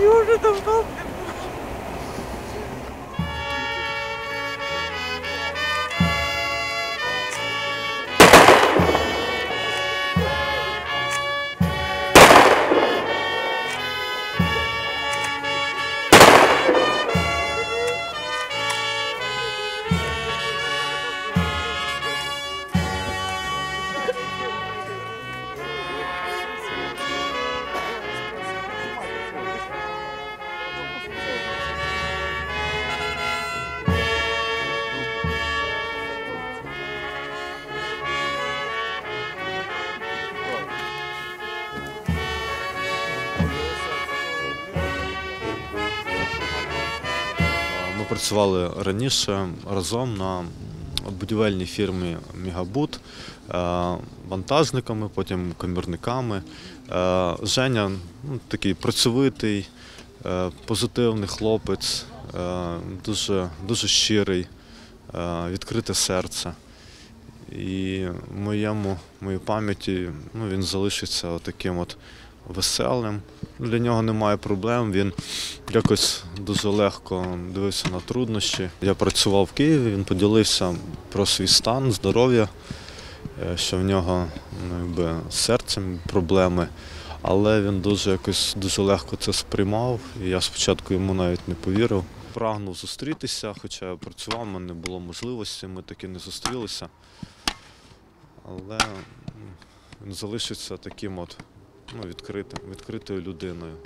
Я уже давно працювали раніше разом на будівельній фірмі Мігабут е, вантажниками, потім комірниками. Е, Женя ну, такий працьовитий, е, позитивний хлопець, дуже, дуже щирий, відкрите серце. І в моєму, моїй пам'яті ну, він залишиться таким от веселим. Для нього немає проблем. Він якось дуже легко дивився на труднощі. Я працював в Києві, він поділився про свій стан, здоров'я, е, що в нього ну, якби, з серцем проблеми. Але він дуже якось дуже легко це сприймав. І я спочатку йому навіть не повірив. Прагнув зустрітися, хоча я працював, в мене не було можливості, ми таки не зустрілися. Але він залишиться таким от ну, відкритим, відкритою людиною.